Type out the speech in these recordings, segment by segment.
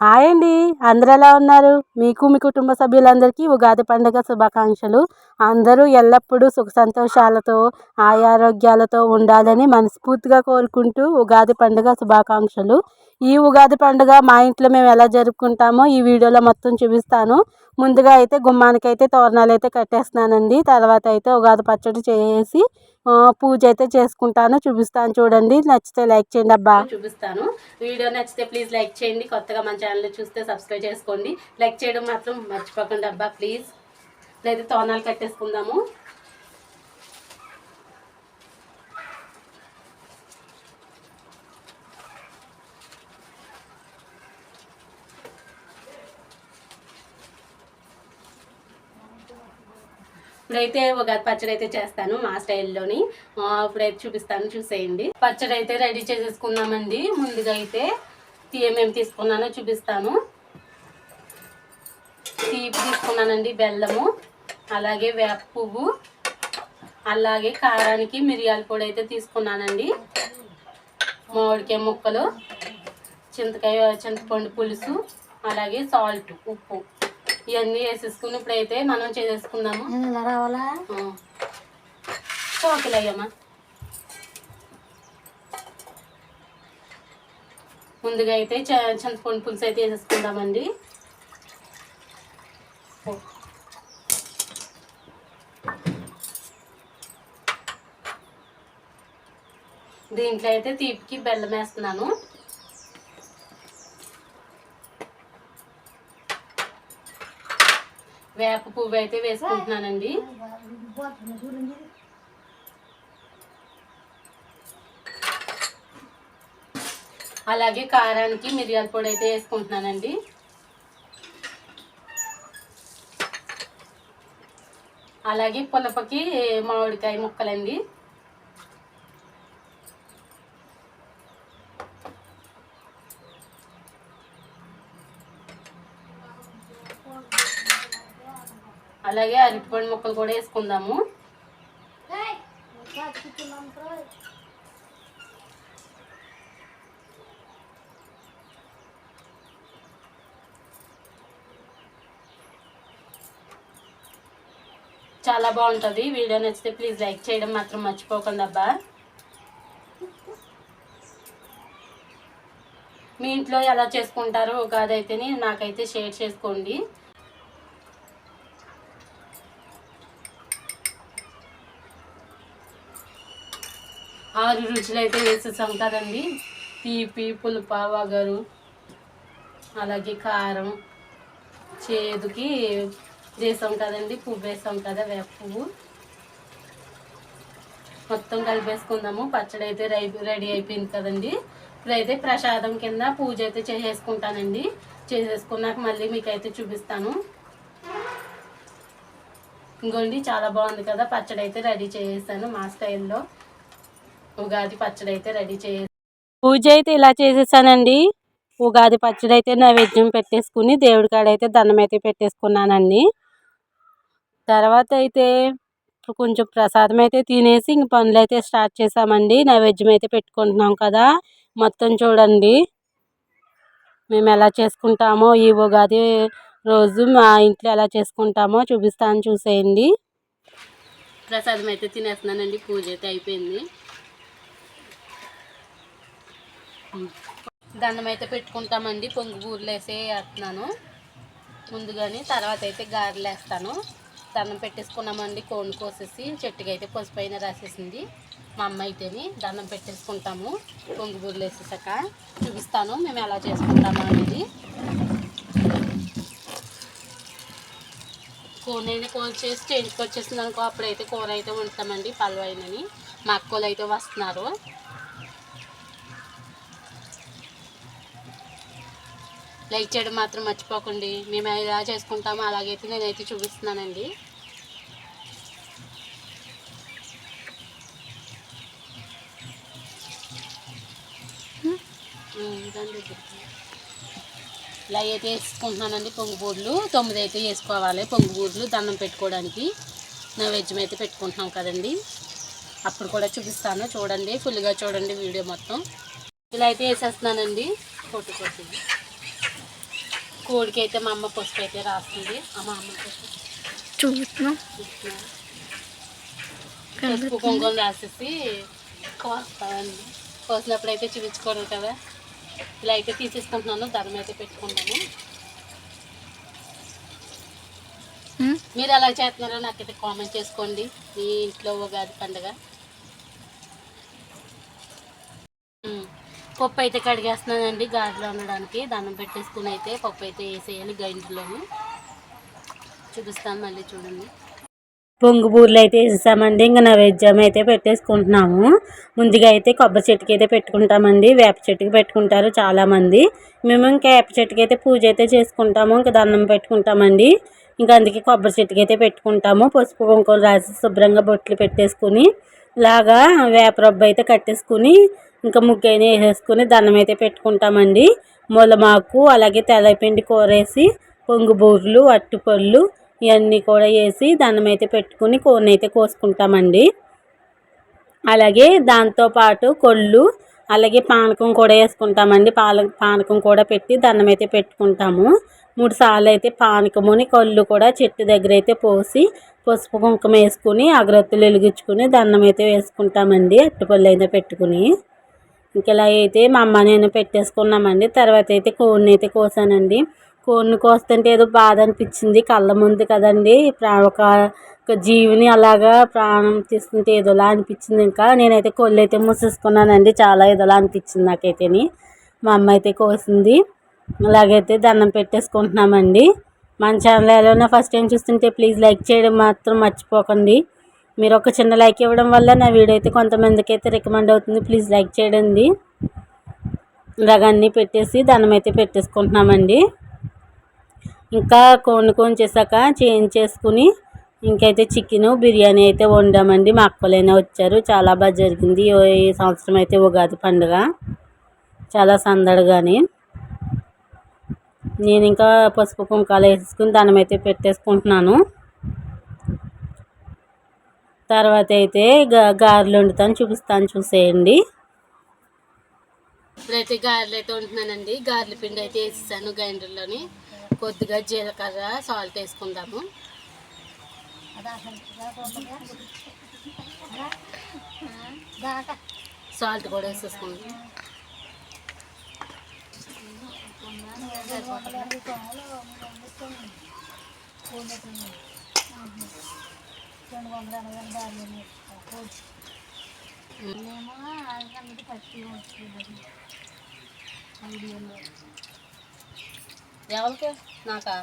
Hi అండి అందరు ఎలా ఉన్నారు? మీకు మీ కుటుంబ సభ్యులందరికీ ఉగాది పండుగ శుభాకాంక్షలు. అందరూ ఎల్లప్పుడూ సుఖ సంతోషాలతో ఆయారోగ్యాలతో ఉండాలని మనస్ఫూర్తిగా కోరుకుంటూ ఉగాది పండుగ శుభాకాంక్షలు. ఈ ఉగాది పండుగ మా ఇంట్లో మేము ఎలా జరుపుకుంటామో ఈ వీడియోలో మొత్తం చూపిస్తాను. ముందుగా అయితే గుమ్మానికి అయితే తోరణాలు అయితే కట్టేస్తున్నానండి. తర్వాత అయితే ఉగాది పచ్చడి చేసి పూజ అయితే చేసుకుంటాను. చూపిస్తాను చూడండి. నచ్చితే లైక్ చేయండి అబ్బా. చూపిస్తాను. వీడియో నచ్చితే ప్లీజ్ లైక్ చేయండి. కొత్తగా మన ఛానల్ చూస్తే సబ్స్క్రైబ్ చేసుకోండి. లైక్ చేయడం మాత్రం మర్చిపోకండి అబ్బా ప్లీజ్. లేదా తోరణాలు కట్టేసుకుందాము. ఇప్పుడైతే ఒక పచ్చడి అయితే చేస్తాను మా స్టైల్లోని. ఆ, ఇప్పుడైతే చూపిస్తాను చూసేయండి. పచ్చడి అయితే రెడీ చేసేసుకుందామండి. ముందుగా అయితే ఏమేమి తీసుకున్నానో చూపిస్తాను. తీపి తీసుకున్నానండి బెల్లము అలాగే వేప పువ్వు అలాగే కారానికి మిరియాల పొడి అయితే తీసుకున్నానండి. మామిడికాయ ముక్కలు చింతకాయ చింతపండు పులుసు అలాగే సాల్ట్ ఉప్పు. ఇవన్నీ వేసేసుకుని ఇప్పుడైతే మనం చేసేసుకుందాము. రావాలా? చోకులు అయ్యమ్మా ముందుగా అయితే చింతపండు పులుసు అయితే వేసేసుకుందామండి. దీంట్లో అయితే తీపికి బెల్లం వేస్తున్నాను. వేప పువ్వు అయితే వేసుకుంటున్నానండి. అలాగే కారానికి మిరియాల పొడి అయితే వేసుకుంటున్నానండి. అలాగే పులపకి మామిడికాయ ముక్కలండి. అలాగే అరటిపండు ముక్కలు కూడా వేసుకుందాము. చాలా బాగుంటుంది. వీడియో నచ్చితే ప్లీజ్ లైక్ చేయడం మాత్రం మర్చిపోకండి అబ్బా. మీ ఇంట్లో ఎలా చేసుకుంటారో ఉగాది నాకైతే షేర్ చేసుకోండి. ఆరు రుచులు అయితే వేసేసాం కదండి. తీపి పులుప వగరు అలాగే కారం చేదుకి వేసాం కదండి. పువ్వు వేసాం కదా వేప పువ్వు. మొత్తం కలిపేసుకుందాము. పచ్చడి అయితే రెడీ అయిపోయింది కదండి. ఇప్పుడైతే ప్రసాదం కింద పూజ అయితే చేసేసుకుంటానండి. చేసేసుకున్నాక మళ్ళీ మీకైతే చూపిస్తాను. ఇంకోండి చాలా బాగుంది కదా పచ్చడి అయితే రెడీ చేసేసాను మా స్టైల్లో. ఉగాది పచ్చడి అయితే రెడీ చేసే పూజ అయితే ఇలా చేసేసానండి. ఉగాది పచ్చడి అయితే నైవేద్యం పెట్టేసుకుని దేవుడి కాడ అయితే దండం అయితే పెట్టేసుకున్నానండి. తర్వాత అయితే కొంచెం ప్రసాదం అయితే తినేసి ఇంక పనులు అయితే స్టార్ట్ చేసామండి. నైవేద్యం అయితే పెట్టుకుంటున్నాం కదా. మొత్తం చూడండి. మేము ఎలా చేసుకుంటామో ఈ ఉగాది రోజు మా ఇంట్లో ఎలా చేసుకుంటామో చూపిస్తాను చూసేయండి. ప్రసాదం అయితే తినేస్తున్నానండి. పూజ అయితే అయిపోయింది. దండం అయితే పెట్టుకుంటామండి. పొంగు బూరెలు వేస్తున్నాను. ముందుగానే తర్వాత అయితే గారెలు వేస్తాను. దండం పెట్టేసుకున్నామండి. కోన్ కోసేసి చెట్టుకి అయితే పసుపు అయినా రాసేసింది. మా అమ్మ అయితేని దండం పెట్టేసుకుంటాము. పొంగు బూరెలు వేసేసాక చూపిస్తాను మేము ఎలా చేసుకుంటాము అనేది. కూర అయినా కూర చేసి చేయించుకు అనుకో అప్పుడైతే కూర అయితే వండుతామండి. పలవైనని మా అక్కలు అయితే వస్తున్నారు. లైక్ చేయడం మాత్రం మర్చిపోకండి. మేము ఎలా చేసుకుంటామో అలాగైతే నేనైతే చూపిస్తున్నానండి. ఇలా అయితే వేసుకుంటున్నానండి పొంగుబూర్లు తొమ్మిది అయితే వేసుకోవాలి పొంగుబూర్లు దండం పెట్టుకోవడానికి. నైవేద్యం అయితే పెట్టుకుంటున్నాం కదండి. అప్పుడు కూడా చూపిస్తాను. చూడండి ఫుల్గా చూడండి వీడియో మొత్తం. ఇలా అయితే వేసేస్తున్నానండి. పొట్టు పొట్టు కోడికి అయితే మా అమ్మ పసుపు అయితే రాస్తుంది మా అమ్మ పసుపు చూస్తున్నాం పసుపు కుంకుమ రాసేసి కోస్తామండి కోసినప్పుడు అయితే చూపించుకోరు కదా. ఇలా అయితే తీసేసుకుంటున్నాను. ధనం అయితే పెట్టుకుంటాను. మీరు ఎలా చేస్తున్నారో? నాకైతే కామెంట్ చేసుకోండి. మీ ఇంట్లో ఉగాది పండుగ. పప్పు అయితే కడిగేస్తున్నానండి గాజులో ఉండడానికి. దండం పెట్టేసుకుని అయితే పప్పు అయితే వేసేయాలి గైంట్లోని చూపిస్తాను మళ్ళీ చూడండి. పొంగు బూరెలు అయితే వేసేసామండి. ఇంకా నైవేద్యం అయితే పెట్టేసుకుంటున్నాము. ముందుగా అయితే కొబ్బరి చెట్టుకి అయితే పెట్టుకుంటామండి. వేప చెట్టుకి పెట్టుకుంటారు చాలామంది. మేము ఇంకా వేప చెట్టుకి అయితే పూజ అయితే చేసుకుంటాము. ఇంకా దండం పెట్టుకుంటామండి. ఇంకా అందుకే కొబ్బరి చెట్టుకి అయితే పెట్టుకుంటాము. పసుపు కుంకుమ రాసి శుభ్రంగా బొట్లు పెట్టేసుకుని ఇలాగా వేప రబ్బు అయితే కట్టేసుకుని ఇంకా ముగ్గు వేసేసుకుని దండం అయితే పెట్టుకుంటామండి. మొలమాకు అలాగే తెల్లపిండి కూర వేసి పొంగు బూరెలు అట్టుపళ్ళు ఇవన్నీ కూడా వేసి దండం అయితే పెట్టుకుని కోడిని అయితే కోసుకుంటామండి. అలాగే దాంతోపాటు కొళ్ళు అలాగే పానకం కూడా వేసుకుంటామండి. పాల పానకం కూడా పెట్టి దండం అయితే పెట్టుకుంటాము. మూడు సార్లు అయితే పానకముని కళ్ళు కూడా చెట్టు దగ్గర అయితే పోసి పసుపు కుంకుమ వేసుకుని అగరత్తులు వెలిగించుకుని దండం అయితే వేసుకుంటామండి. అట్టుపళ్ళు అయితే పెట్టుకుని. ఇలా అయితే మా అమ్మ నేను పెట్టేసుకున్నామండి. తర్వాత అయితే కోడిని అయితే కోసానండి. కోడిని కోస్తుంటే ఏదో బాధ అనిపించింది. కళ్ళ ముందు కదండి. ఒక ఒక జీవిని అలాగా ప్రాణం తీస్తుంటే ఏదోలా అనిపించింది ఇంకా. నేనైతే కొళ్ళు అయితే మూసేసుకున్నానండి. చాలా ఏదోలా అనిపించింది నాకైతేని. మా అమ్మ అయితే కోసింది. అలాగైతే దండం పెట్టేసుకుంటున్నామండి. మన ఛానల్ ఎలా ఫస్ట్ టైం చూస్తుంటే ప్లీజ్ లైక్ చేయడం మాత్రం మర్చిపోకండి. మీరు ఒక చిన్న లైక్ ఇవ్వడం వల్ల నా వీడియో అయితే కొంతమందికి అయితే రికమెండ్ అవుతుంది. ప్లీజ్ లైక్ చేయండి. ఇలాగ అన్నీ పెట్టేసి దానం అయితే పెట్టేసుకుంటున్నామండి. ఇంకా కోన్ కోన్ చేశాక చేంజ్ చేసుకుని ఇంకైతే చికెన్ బిర్యానీ అయితే వండామండి. మా అక్కలైనా వచ్చారు. చాలా బాగా జరిగింది. ఈ- సంవత్సరం అయితే ఉగాది పండుగ. చాలా సందడిగాని. నేను ఇంకా పసుపు కుంకాలు వేసుకుని దానమైతే అయితే పెట్టేసుకుంటున్నాను. తర్వాత అయితే గా- గారెలు వండుతాను చూపిస్తాను చూసేయండి. ఇప్పుడైతే గారెలు అయితే ఉంటున్నానండి గారెల పిండి అయితే వేసేసాను గ్రైండర్లోని. కొద్దిగా జీలకర్ర సాల్ట్ వేసుకుందాము. సాల్ట్ కూడా వేసేసుకుందాం. ఎవరికి? నాకా?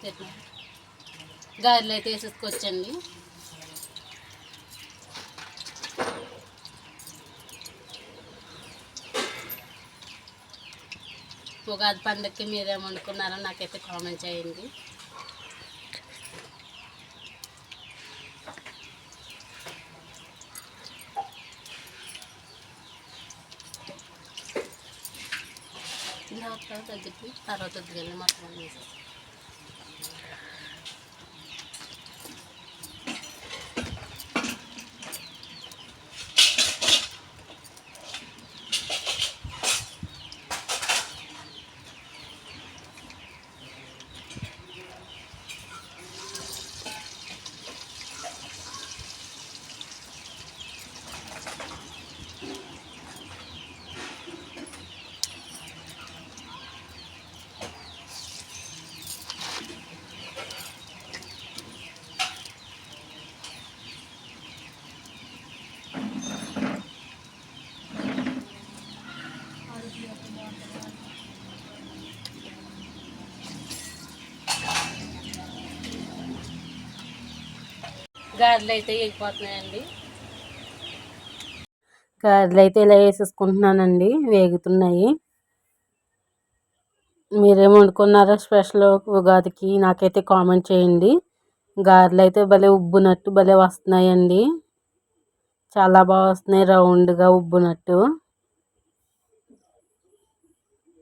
చెప్పు. గారెలు అయితే వేసేసుకొచ్చండి. ఉగాది పండుగకి మీరేమనుకున్నారో నాకైతే కామెంట్ చేయండి. ఇలా వస్తావు దగ్గరికి తర్వాత వద్దుకెళ్ళి మొత్తం వేసేసి గారెలు అయితే వెళ్ళిపోతున్నాయండి గారెలు అయితే ఇలా వేసేసుకుంటున్నానండి వేగుతున్నాయి. మీరేం వండుకున్నారో స్పెషల్ ఉగాదికి నాకైతే కామెంట్ చేయండి. గారెలు అయితే భలే ఉబ్బునట్టు భలే వస్తున్నాయండి. చాలా బాగా వస్తున్నాయి రౌండ్గా ఉబ్బునట్టు.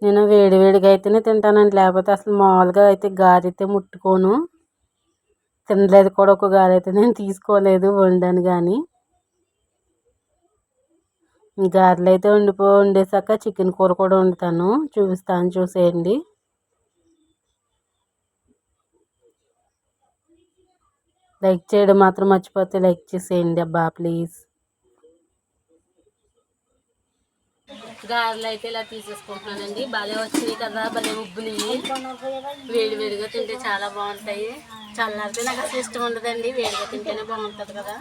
నేను వేడి వేడిగా అయితేనే తింటానండి లేకపోతే అసలు మామూలుగా అయితే గారె అయితే ముట్టుకోను. తినలేదు కూడా ఒక గారైతే నేను తీసుకోలేదు వండాను కానీ. గారెలు అయితే వండిపో వండేసాక చికెన్ కూర కూడా వండుతాను. చూపిస్తాను చూసేయండి. లైక్ చేయడం మాత్రం మర్చిపోతే లైక్ చేసేయండి అబ్బా ప్లీజ్. గారెలు అయితే ఇలా తీసేసుకుంటున్నానండి. భలే వచ్చినాయి కదా భలే ఉబ్బునివి వేడి వేడిగా తింటే చాలా బాగుంటాయి. చల్లారితే నాకు అసలు ఇష్టం ఉండదండి. వేడిగా తింటేనే బాగుంటుంది కదా.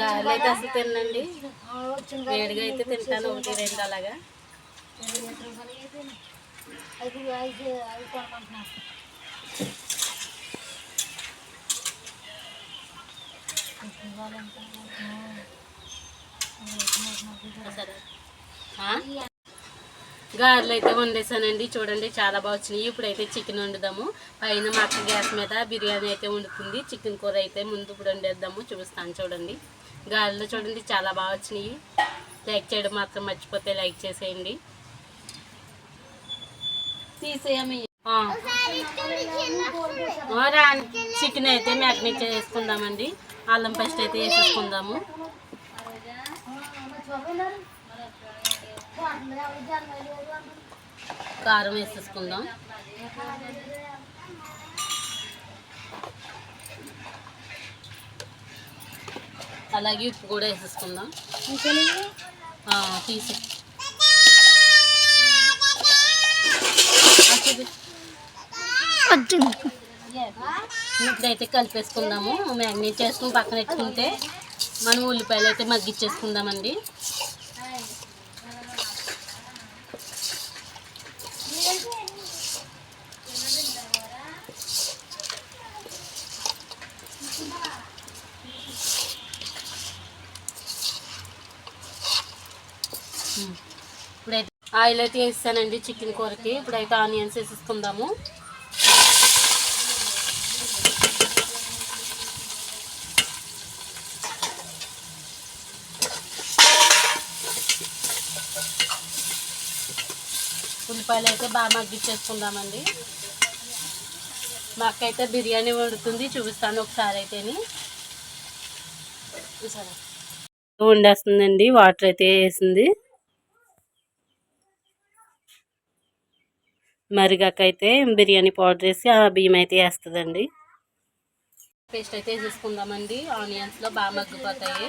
గారెలు అయితే అసలు తినండి వేడిగా అయితే తింటాను ఒకటి రెండు అలాగా. సరే. గారెలు అయితే వండేసానండి. చూడండి చాలా బాగా వచ్చినాయి. ఇప్పుడైతే చికెన్ వండుదాము. పైన మా అక్క గ్యాస్ మీద బిర్యానీ అయితే వండుతుంది. చికెన్ కూర అయితే ముందు ఇప్పుడు వండేద్దాము. చూపిస్తాను చూడండి. గారెలు చూడండి చాలా బాగా వచ్చినాయి. లైక్ చేయడం మాత్రం మర్చిపోతే లైక్ చేసేయండి. తీసేయమి చికెన్ అయితే మ్యాగ్నేట్ చేసుకుందామండి. అల్లం పేస్ట్ అయితే వేసేసుకుందాము. కారం వేసేసుకుందాం. అలాగే ఉప్పు కూడా వేసేసుకుందాం. తీసి. ఇప్పుడైతే కలిపేసుకుందాము. మ్యాగ్నేట్ చేసుకుని పక్కన పెట్టుకుంటే మనం ఉల్లిపాయలు అయితే మగ్గిచ్చేసుకుందామండి ఉమ్. ఇప్పుడైతే ఆయిల్ అయితే వేస్తానండి చికెన్ కూరకి. ఇప్పుడైతే ఆనియన్స్ వేసేసుకుందాము. ఉల్లిపాయలు అయితే బాగా మగ్గిచ్చేసుకుందామండి మా బిర్యానీ వండుతుంది చూపిస్తాను ఒకసారి అయితేని సరే వండేస్తుందండి వాటర్ అయితే వేసింది. మరిగాక అయితే బిర్యానీ పౌడర్ వేసి ఆ బియ్యం అయితే వేస్తుందండి. పేస్ట్ అయితే వేసేసుకుందామండి. ఆనియన్స్లో బాగా మగ్గిపోతాయి.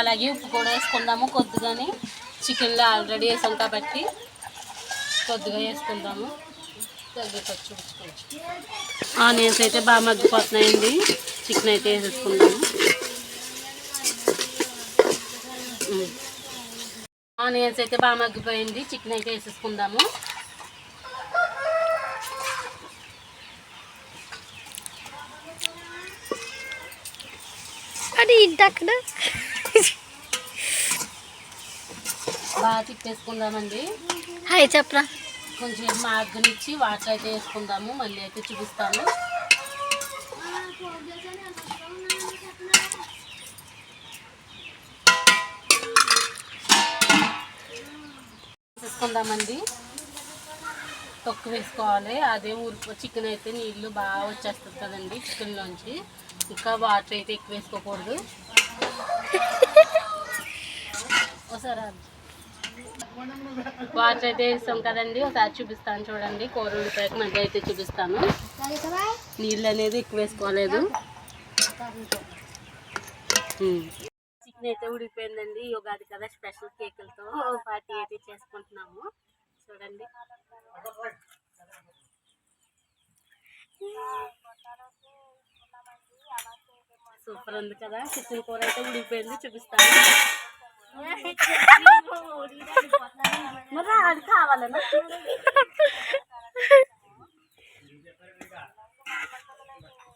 అలాగే ఉప్పు కూడా వేసుకుందాము కొద్దిగాని. చికెన్లో ఆల్రెడీ వేసాం కాబట్టి కొద్దిగా వేసుకుందాము. దగ్గరికి ఆనియన్స్ అయితే బాగా మగ్గిపోతున్నాయండి. చికెన్ అయితే వేసేసుకుందాము. ఆనియన్స్ అయితే బాగా మగ్గిపోయింది చికెన్ అయితే వేసేసుకుందాము అది అక్కడ బాగా తిప్పేసుకుందామండి హాయ్ చెప్పరా కొంచెం మార్గనిచ్చి వాటర్ అయితే వేసుకుందాము మళ్ళీ అయితే చూపిస్తాను వేసుకుందామండి తొక్కు వేసుకోవాలి. అదే ఊరికి చికెన్ అయితే నీళ్ళు బాగా వచ్చేస్తుంది కదండి చికెన్లోంచి ఇంకా వాటర్ అయితే ఎక్కువ వేసుకోకూడదు. ఒకసారి. వాటర్ అయితే వేస్తాం కదండి. ఒకసారి చూపిస్తాను చూడండి. కూర ఉడిపోయాక మధ్య అయితే చూపిస్తాను. నీళ్ళు అనేది ఎక్కువ వేసుకోలేదు. ఉడిపోయిందండి ఈ ఉగాది కదా స్పెషల్ కేకులతో పార్టీ అయితే చేసుకుంటున్నాము. చూడండి. సూపర్ ఉంది కదా. చికెన్ కూర అయితే ఉడిపోయింది చూపిస్తాను. మరి అది కావాలన్నా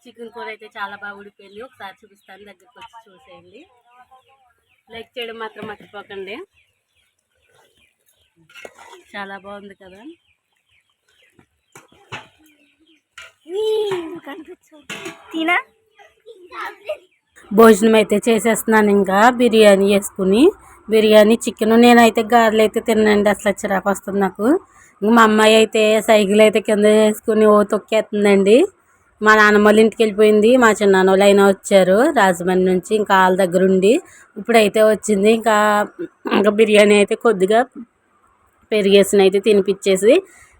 చికెన్ కూర అయితే చాలా బాగా ఉడిపోయింది ఒకసారి చూపిస్తాను. దగ్గరికి వచ్చి చూసేయండి. లైక్ చేయడం మాత్రం మర్చిపోకండి. చాలా బాగుంది కదా. తినా? భోజనం అయితే చేసేస్తున్నాను ఇంకా. బిర్యానీ వేసుకుని బిర్యానీ చికెన్ నేనైతే గారెలు అయితే తినండి అసలు చిరాకు వస్తుంది నాకు. ఇంక మా అమ్మాయి అయితే సైకిల్ అయితే కింద వేసుకుని ఓ తొక్కేస్తుందండి. మా నాన్నమ్మ వాళ్ళ ఇంటికి వెళ్ళిపోయింది. మా చిన్నాన్న వాళ్ళు అయినా వచ్చారు. రాజమండ్రి నుంచి ఇంకా వాళ్ళ దగ్గర ఉండి ఇప్పుడైతే వచ్చింది. ఇంకా ఇంకా బిర్యానీ అయితే కొద్దిగా పెరిగేసిన అయితే తినిపించేసి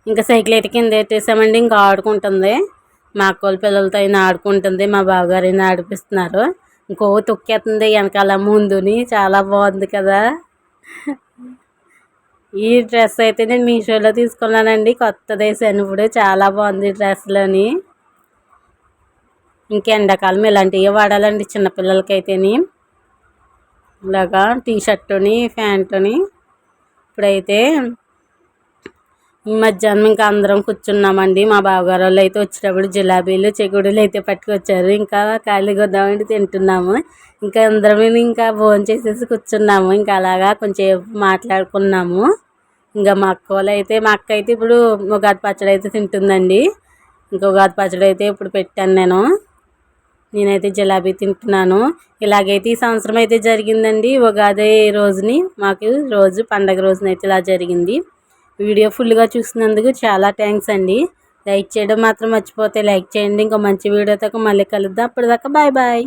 ఇంకా సైకిల్ అయితే కింద పెట్టేసామండి ఇంకా ఆడుకుంటుంది. మా అక్క వాళ్ళ పిల్లలతో అయినా ఆడుకుంటుంది. మా బావగారు అయినా ఆడిపిస్తున్నారు. ఇంకో తొక్కేస్తుంది వెనకాల ముందుని. చాలా బాగుంది కదా. ఈ డ్రెస్ అయితే నేను మీషోలో తీసుకున్నానండి. కొత్తది వేసాను ఇప్పుడు. చాలా బాగుంది ఈ డ్రెస్లోని ఇంకా ఎండాకాలం ఇలాంటివి వాడాలండి చిన్నపిల్లలకైతేని ఇలాగా టీ షర్టుని ప్యాంటుని ఇప్పుడైతే ఈ మధ్యాహ్నం ఇంకా అందరం కూర్చున్నామండి. మా బావగారు వాళ్ళు అయితే వచ్చేటప్పుడు జిలాబీలు చెగుడులు అయితే పట్టుకొచ్చారు. ఇంకా ఖాళీగా వద్దామండి తింటున్నాము. ఇంకా అందరం ఇంకా భోజనం చేసేసి కూర్చున్నాము. ఇంకా అలాగా కొంచెం మాట్లాడుకున్నాము. ఇంకా మా అక్క వాళ్ళు అయితే మా అక్క అయితే ఇప్పుడు ఉగాది పచ్చడి అయితే తింటుందండి. ఇంకా ఉగాది పచ్చడి అయితే ఇప్పుడు పెట్టాను నేను. నేనైతే జిలాబీ తింటున్నాను. ఇలాగైతే ఈ సంవత్సరం అయితే జరిగిందండి. ఉగాది రోజుని మాకు రోజు పండగ రోజున అయితే ఇలా జరిగింది. వీడియో ఫుల్గా చూసినందుకు చాలా థ్యాంక్స్ అండి. లైక్ చేయడం మాత్రం మర్చిపోతే లైక్ చేయండి. ఇంకా మంచి వీడియోతో మళ్ళీ కలుద్దాం. అప్పటిదాకా బాయ్ బాయ్.